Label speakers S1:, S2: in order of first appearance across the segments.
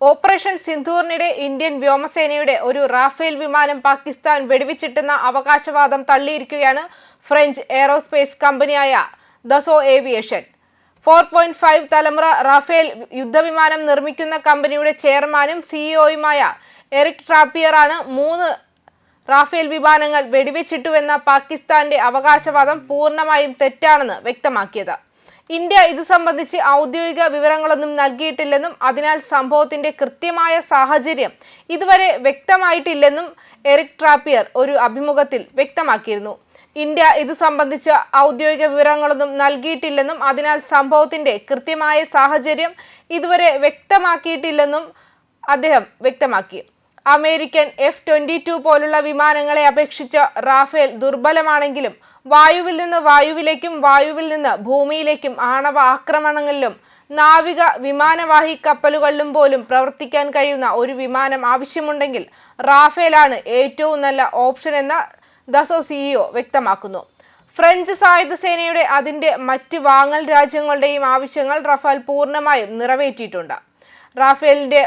S1: Operation സിന്ധൂറിനിടെ Indian വ്യോമസേനയുടെ ഒരു Rafale വിമാനം പാകിസ്ഥാൻ വെടിവെച്ചിട്ടെന്ന അവകാശവാദം തള്ളിയിരിക്കുകയാണ് ഫ്രഞ്ച് എയറോസ്പേസ് കമ്പനിയായ Dassault aviation. Four point five തലമുറ റാഫേൽ യുദ്ധവിമാനം നിർമ്മിക്കുന്ന കമ്പനിയുടെ ചെയർമാനും സിഇഒയുമായ എറിക് ട്രാപ്പിയറാണ് മൂന്ന് റാഫേൽ വിമാനങ്ങൾ വെടിവെച്ചിട്ടുവെന്ന പാകിസ്ഥാന്റെ അവകാശവാദം പൂർണമായും തെറ്റാണെന്ന് വ്യക്തമാക്കിയത്. ഇന്ത്യ ഇതു സംബന്ധിച്ച് ഔദ്യോഗിക വിവരങ്ങളൊന്നും നൽകിയിട്ടില്ലെന്നും അതിനാൽ സംഭവത്തിന്റെ കൃത്യമായ സാഹചര്യം ഇതുവരെ വ്യക്തമായിട്ടില്ലെന്നും എറിക് ട്രാപ്പിയർ ഒരു അഭിമുഖത്തിൽ വ്യക്തമാക്കിയിരുന്നു. ഇന്ത്യ ഇതു സംബന്ധിച്ച് ഔദ്യോഗിക വിവരങ്ങളൊന്നും നൽകിയിട്ടില്ലെന്നും അതിനാൽ സംഭവത്തിന്റെ കൃത്യമായ സാഹചര്യം ഇതുവരെ വ്യക്തമാക്കിയിട്ടില്ലെന്നും അദ്ദേഹം വ്യക്തമാക്കി. അമേരിക്കൻ എഫ് ട്വന്റി ടു പോലുള്ള വിമാനങ്ങളെ അപേക്ഷിച്ച് റാഫേൽ ദുർബലമാണെങ്കിലും വായുവിൽ നിന്ന് വായുവിലേക്കും വായുവിൽ നിന്ന് ഭൂമിയിലേക്കും ആണവ ആക്രമണങ്ങളിലും നാവിക വിമാനവാഹി കപ്പലുകളിലും പോലും പ്രവർത്തിക്കാൻ കഴിയുന്ന ഒരു വിമാനം ആവശ്യമുണ്ടെങ്കിൽ റാഫേലാണ് ഏറ്റവും നല്ല ഓപ്ഷൻ എന്ന് ദസോ സിഇഒ വ്യക്തമാക്കുന്നു. ഫ്രഞ്ച് സായുധ സേനയുടെ അതിന്റെ മറ്റ് വാങ്ങൽ രാജ്യങ്ങളുടെയും ആവശ്യങ്ങൾ റഫാൽ പൂർണമായും നിറവേറ്റിയിട്ടുണ്ട്. റാഫേലിന്റെ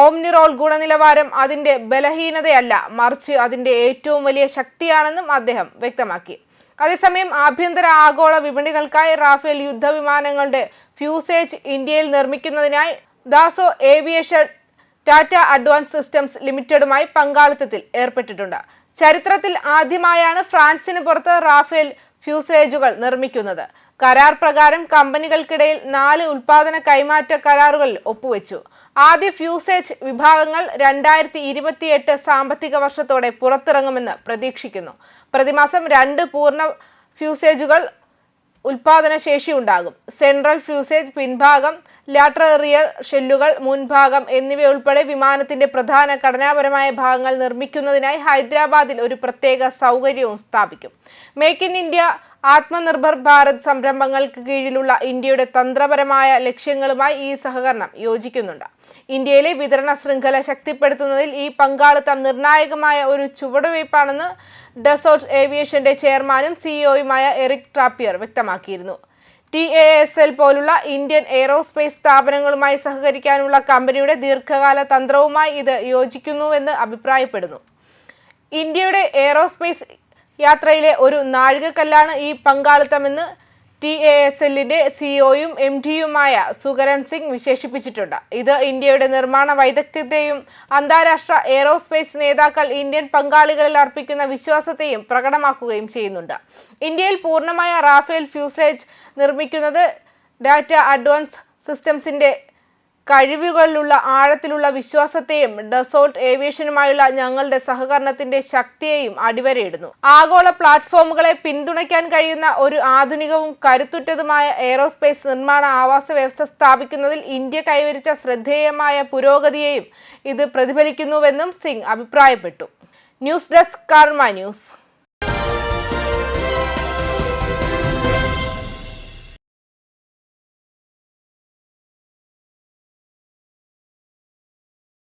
S1: ഓംനിറോൾ ഗുണനിലവാരം അതിന്റെ ബലഹീനതയല്ല. മറിച്ച് അതിന്റെ ഏറ്റവും വലിയ ശക്തിയാണെന്നും അദ്ദേഹം വ്യക്തമാക്കി. അതേസമയം ആഭ്യന്തര ആഗോള വിപണികൾക്കായി റാഫേൽ യുദ്ധവിമാനങ്ങളുടെ ഫ്യൂസേജ് ഇന്ത്യയിൽ നിർമ്മിക്കുന്നതിനായി Dassault aviation Tata advance systems ലിമിറ്റഡുമായി പങ്കാളിത്തത്തിൽ ഏർപ്പെട്ടിട്ടുണ്ട്. ചരിത്രത്തിൽ ആദ്യമായാണ് ഫ്രാൻസിന് പുറത്ത് റാഫേൽ ഫ്യൂസേജുകൾ നിർമ്മിക്കുന്നത്. കരാർ പ്രകാരം കമ്പനികൾക്കിടയിൽ നാല് ഉൽപാദന കൈമാറ്റ കരാറുകളിൽ ഒപ്പുവെച്ചു. ആദ്യ ഫ്യൂസേജ് വിഭാഗങ്ങൾ രണ്ടായിരത്തി ഇരുപത്തിയെട്ട് സാമ്പത്തിക വർഷത്തോടെ പുറത്തിറങ്ങുമെന്ന് പ്രതീക്ഷിക്കുന്നു. പ്രതിമാസം രണ്ട് പൂർണ ഫ്യൂസേജുകൾ ഉൽപാദന ശേഷി ഉണ്ടാകും. സെൻട്രൽ ഫ്യൂസേജ് പിൻഭാഗം ലാറ്ററൽ റിയർ ഷെല്ലുകൾ മുൻഭാഗം എന്നിവയുൾപ്പെടെ വിമാനത്തിന്റെ പ്രധാന ഘടനാപരമായ ഭാഗങ്ങൾ നിർമ്മിക്കുന്നതിനായി ഹൈദരാബാദിൽ ഒരു പ്രത്യേക സൗകര്യവും സ്ഥാപിക്കും. Make in India Atmanirbhar Bharat സംരംഭങ്ങൾക്ക് കീഴിലുള്ള ഇന്ത്യയുടെ തന്ത്രപരമായ ലക്ഷ്യങ്ങളുമായി ഈ സഹകരണം യോജിക്കുന്നുണ്ട്. ഇന്ത്യയിലെ വിതരണ ശൃംഖല ശക്തിപ്പെടുത്തുന്നതിൽ ഈ പങ്കാളിത്തം നിർണായകമായ ഒരു ചുവടുവയ്പ്പാണെന്ന് ഡെസോർട്ട് ഏവിയേഷന്റെ ചെയർമാനും സിഇഒയുമായ എറിക് ട്രാപ്പിയർ വ്യക്തമാക്കിയിരുന്നു. ടി എ എസ് എൽ പോലുള്ള ഇന്ത്യൻ എയ്റോസ്പേസ് സ്ഥാപനങ്ങളുമായി സഹകരിക്കാനുള്ള കമ്പനിയുടെ ദീർഘകാല തന്ത്രവുമായി ഇത് യോജിക്കുന്നുവെന്ന് അഭിപ്രായപ്പെടുന്നു. ഇന്ത്യയുടെ എയ്റോസ്പേസ് യാത്രയിലെ ഒരു നാഴികക്കല്ലാണ് ഈ പങ്കാളിത്തമെന്ന് ടി എ എസ് എല്ലിന്റെ സിഇഒയും എം ഡിയുമായ സുകരൺ സിംഗ് വിശേഷിപ്പിച്ചിട്ടുണ്ട്. ഇത് ഇന്ത്യയുടെ നിർമ്മാണ വൈദഗ്ധ്യത്തെയും അന്താരാഷ്ട്ര എയ്റോസ്പേസ് നേതാക്കൾ ഇന്ത്യൻ പങ്കാളികളിൽ അർപ്പിക്കുന്ന വിശ്വാസത്തെയും പ്രകടമാക്കുകയും ചെയ്യുന്നുണ്ട്. ഇന്ത്യയിൽ പൂർണമായ റാഫേൽ ഫ്യൂസേജ് നിർമ്മിക്കുന്നത് ഡാറ്റ അഡ്വാൻസ് സിസ്റ്റംസിന്റെ കഴിവുകളിലുള്ള ആഴത്തിലുള്ള വിശ്വാസത്തെയും ഡെസോൾട്ട് ഏവിയേഷനുമായുള്ള ഞങ്ങളുടെ സഹകരണത്തിന്റെ ശക്തിയെയും അടിവരയിടുന്നു. ആഗോള പ്ലാറ്റ്ഫോമുകളെ പിന്തുണയ്ക്കാൻ കഴിയുന്ന ഒരു ആധുനികവും കരുത്തുറ്റതുമായ എയ്റോസ്പേസ് നിർമ്മാണ ആവാസ വ്യവസ്ഥ സ്ഥാപിക്കുന്നതിൽ ഇന്ത്യ കൈവരിച്ച ശ്രദ്ധേയമായ പുരോഗതിയെയും ഇത് പ്രതിഫലിക്കുന്നുവെന്നും സിംഗ് അഭിപ്രായപ്പെട്ടു. News desk Karma news.